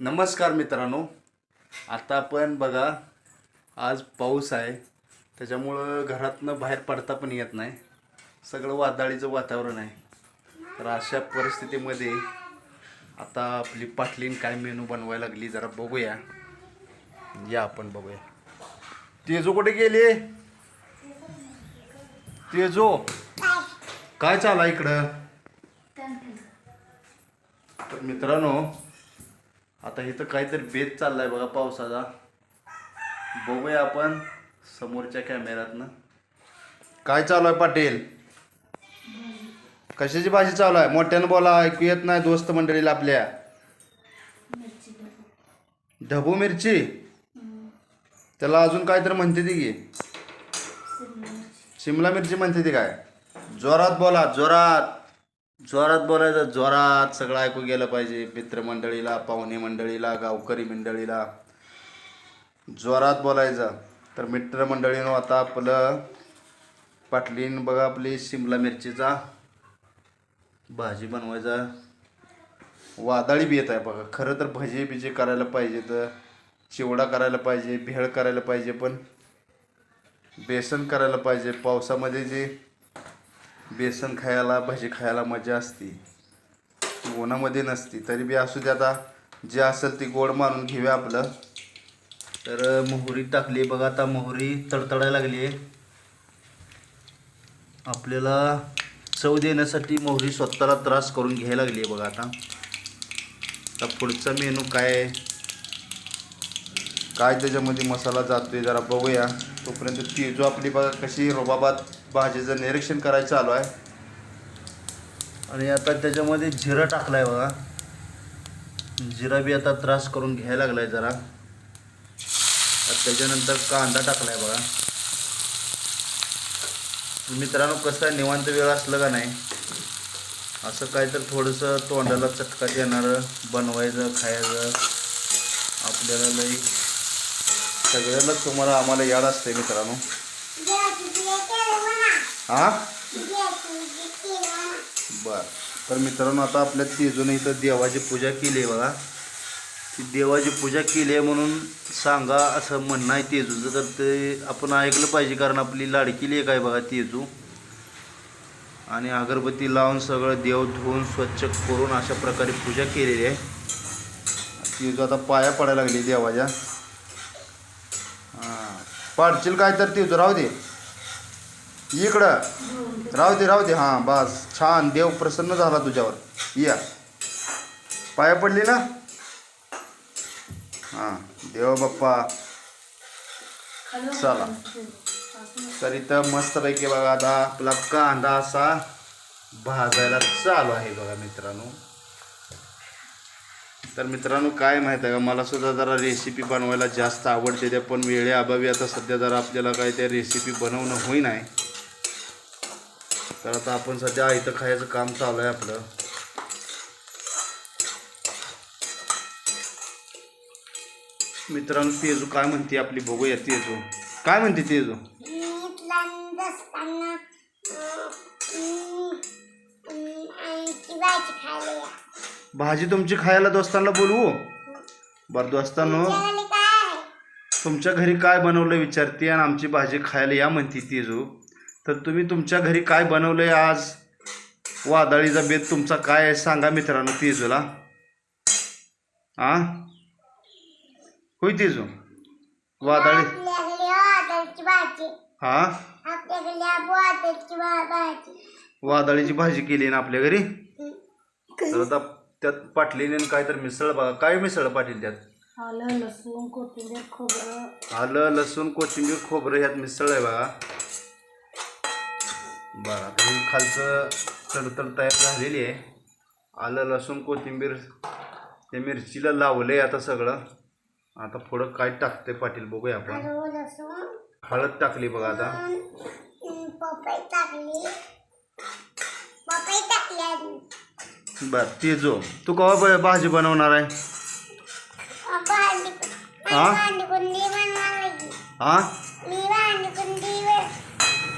नमस्कार मित्रांनो. आता आपण बघा आज पाऊस आहे. त्याच्यामुळं घरातनं बाहेर पडता पण येत नाही. सगळं वादळीचं वातावरण आहे. तर अशा परिस्थितीमध्ये आता आपली पाटलीन काय मेनू बनवायला लागली जरा बघूया. या आपण बघूया. तेजो कुठे गेली? तेजो काय चाला इकडं? तर मित्रांनो आता इथं काहीतरी बेत चाललाय बघा पावसाचा. बघूया आपण समोरच्या कॅमेऱ्यातनं. काय चालू आहे पाटील? कशाची भाजी चालू आहे? मोठ्यानं बोला ऐकू येत नाही दोस्त मंडळीला आपल्या. ढबू. मिरची? त्याला अजून काहीतरी म्हणते ती की. शिमला मिरची म्हणते ती काय? जोरात बोला जोरात. जोरात बोलायचं जोरात सगळं ऐकू गेलं पाहिजे. मित्रमंडळीला पाहुणे मंडळीला गावकरी मंडळीला. जोरात बोलायचं. तर मित्रमंडळीनं आता आपलं पाटलीन बघा आपली शिमला मिरचीचा भाजी बनवायचा. वादळी बी येत आहे बघा. खरं तर भजी बिजी करायला पाहिजे तर चिवडा करायला पाहिजे भेळ करायला पाहिजे पण बेसन करायला पाहिजे. पावसामध्ये जे बेसन खायला भजी खायला मजा असते. उन्हामध्ये नसती तरी बी असू दे आता. जे असेल ती गोड मारून घेऊया आपलं. तर मोहरी टाकली. बघा आता मोहरी तडतडायला लागली आहे आपल्याला चव देण्यासाठी मोहरी स्वतःला त्रास करून घ्यायला लागली आहे बघा आता. आता पुढचा मेनू काय? काय त्याच्यामध्ये मसाला जातोय जरा बघूया. तोपर्यंत ती जो आपली बघा कशी रोबाबात भाजीचं निरीक्षण करायचं चालू आहे. आणि आता त्याच्यामध्ये जिरं टाकलं आहे बघा. जिरा बी आता त्रास करून घ्यायला लागला आहे जरा त्याच्यानंतर कांदा टाकला आहे बघा. मित्रांनो कसं आहे? निवांत वेळ असलं का नाही? असं काय तर थोडंसं तोंडाला चटकात येणारं बनवायचं खायचं आपल्याला लई सगळ्यालाच तुम्हाला आम्हाला याड असते मित्रांनो. हा? बर. तर मित्रांनो आता आपल्या तेजून इथं देवाची पूजा केली आहे बघा. ती देवाची पूजा केली आहे म्हणून सांगा असं म्हणणं आहे तेजूचं. तर ते आपण ऐकलं पाहिजे कारण आपली लाडकी लेक आहे बघा तेजू. आणि अगरबत्ती लावून सगळं देव धुवून स्वच्छ करून अशा प्रकारे पूजा केलेली आहे. तेजू आता पाया पडायला लागली देवाच्या. हां. पाडशील काय तर तेजू? राहू दे. इकडं. राहू दे राहू दे. हां बस. छान. देव प्रसन्न झाला तुझ्यावर. या. पाया पडली ना? हां. देव बाप्पा. चला. तर इथं मस्तपैकी बघा आता आपला कांदा असा भाजायला चालू आहे बघा मित्रांनो. तर मित्रांनो काय माहीत आहे का? मला सुद्धा जरा रेसिपी बनवायला जास्त आवडते त्या पण वेळेअभावी आता सध्या जरा आपल्याला काय त्या रेसिपी बनवणं होई नाही तर आता आपण सध्या इथं खायचं काम चालू आहे आपलं. मित्रांनो तेजू काय म्हणते आपली बघूया तेजू. काय म्हणते तेजू? भाजी तुमची खायला दोस्तांना बोलवू? बरं दोस्तांनो. तुमच्या घरी काय बनवलं विचारते आणि आमची भाजी खायला या म्हणते तेजू. तर तुम्ही तुमच्या घरी काय बनवलंय आज? वादळीचा बेत तुमचा काय आहे? सांगा मित्रांनो तेजूला. आ? होय तेजू? वादळी. हा? वादळीची भाजी केली ना आपल्या घरी? तर आता त्यात पाटलीने काय तर मिसळ बघा. काय मिसळ पाटील त्यात? आलं लसूण कोथिंबीर खोबरं. आलं लसूण कोथिंबीर खोबरं ह्यात मिसळ आहे बघा. बरं आता ही खालचं तडतड तयार झालेली आहे. आलं लसूण कोथिंबीर त्या मिरचीला लावलं आहे आता सगळं. आता पुढं काय टाकते पाटील बघूया आपण. हळद टाकली बघा आता. बरं ते जो. तू कवा भाजी बनवणार आहे? हा? हा मी भांडी कुंडी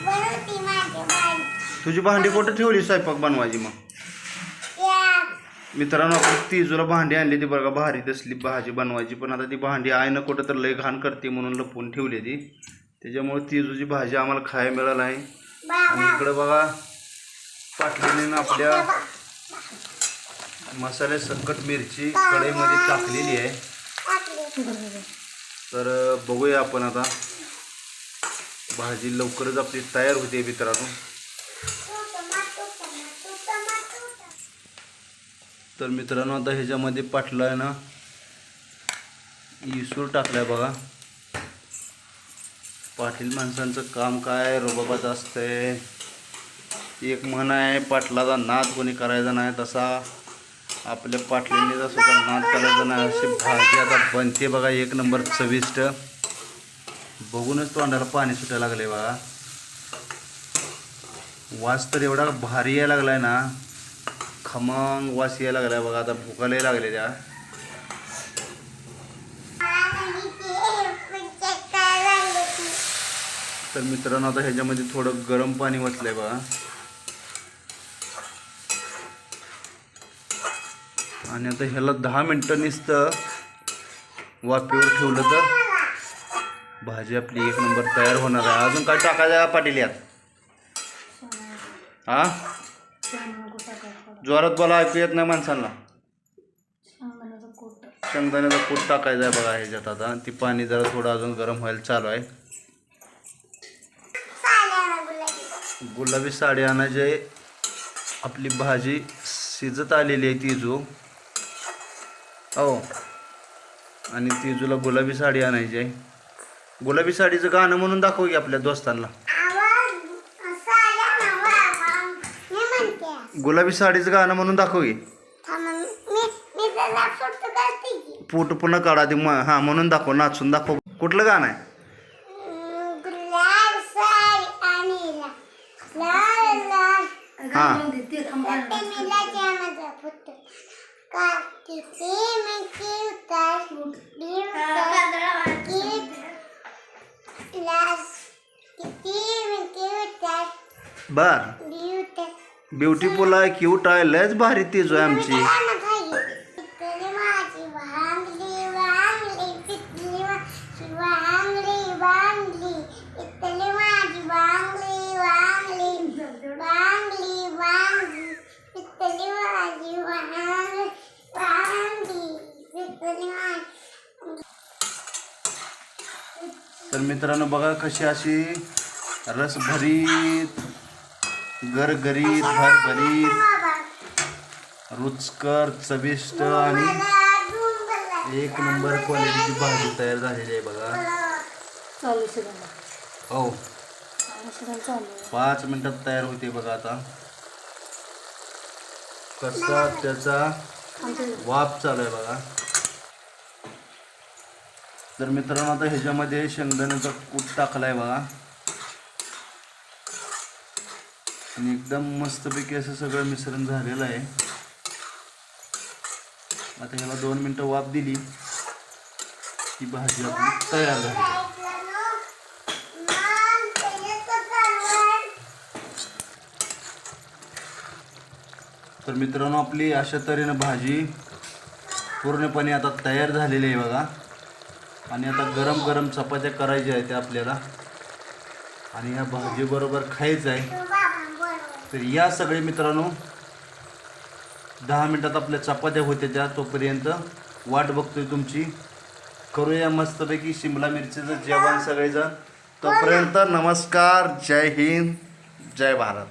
बनवती माझी भांडी तुझी भांडी कुठं ठेवली स्वयंपाक बनवायची मग? मित्रांनो आपण तिजूला भांडी आणली ती बघा भारी तसली भाजी बनवायची. पण आता ती भांडी आहे ना कुठं तर लय घाण करते म्हणून लपवून ठेवली ती. त्याच्यामुळे तिजूची भाजी आम्हाला खायला मिळाली आहे. आणि इकडं बघा पाटलीने आपल्या मसाले सकट मिरची कढईमध्ये टाकलेली आहे. तर बघूया आपण आता. भाजी लवकरच आपली तयार होते मित्रांनो. तर मित्रांनो आता ह्याच्यामध्ये पाटलं आहे ना इसूर टाकलाय बघा. पाटील माणसांचं काम काय? रोबाबाचं असतंय. एक म्हण आहे पाटलाचा नाद कोणी करायचा नाही तसा. आपल्या पाटलीने सुद्धा नाद करायचा नाही अशी भाजी आता बनते बघा एक नंबर चविष्ट. बघूनच तोंडाला पाणी सुटायला लागले बघा. वास तर एवढा भारी यायला लागलाय ना. खमंग वास यायला लागलाय बघा आता भुकालाही लागले त्या. तर मित्रांनो आता ह्याच्यामध्ये थोडं गरम पाणी वाचलंय बघा. आणि आता ह्याला दहा मिनटं नुसतं वाफेवर ठेवलं तर भाजी आपली एक नंबर तयार होणार आहे. अजून काय टाकायला पाटील यात? हा? जोरात बोला ऐकू येत नाही माणसांना. शेंगदाण्याचा कूट टाकायचा आहे बघा ह्याच्यात आता. ती पाणी जरा थोडं अजून गरम व्हायला चालू आहे. गुलाबी साडी आणायची आहे. आपली भाजी शिजत आलेली आहे तिजू. हो. आणि तिजूला गुलाबी साडी आणायची आहे. गुलाबी साडीचं गाणं म्हणून दाखव की आपल्या दोस्तांना. गुलाबी साडीचं गाणं म्हणून दाखव की. फोटो पुन्हा काढा ते म- हा म्हणून दाखव नाचून दाखव. कुठलं गाणं आहे? हा. मिठी उतार बर. ब्युटीफुल आहे क्यूट आहे लयच भारी तेजू आहे आमची. तर मित्रांनो बघा कशी अशी रसभरीत गरगरीत भरभरीत रुचकर चविष्ट आणि एक नंबर क्वालिटीची भाजी तयार झालेली आहे बघा. हो. आहे. पाच मिनिटात तयार होते बघा आता. कसा त्याचा वाफ चालू आहे बघा. तर मित्रांनो आता ह्याच्यामध्ये शेंगदाण्याचा कूट टाकलाय बघा. आणि एकदम मस्तपैकी असं सगळं मिश्रण झालेलं आहे. आता ह्याला दोन मिनटं वाफ दिली. की भाजी आपली तयार झाली. तर मित्रांनो आपली अशा तऱ्हेनं भाजी पूर्णपणे आता तयार झालेली आहे बघा. आणि आता गरम गरम चपात्या करायच्या आहेत त्या आपल्याला. आणि ह्या भाजीबरोबर खायचं आहे. तर या सगळे मित्रांनो दहा मिनटात आपल्या चपात्या होत्या त्या तोपर्यंत वाट बघतोय तुमची. करूया मस्तपैकी शिमला मिरचीचं जेवण सगळेजण. तोपर्यंत नमस्कार जय हिंद जय भारत.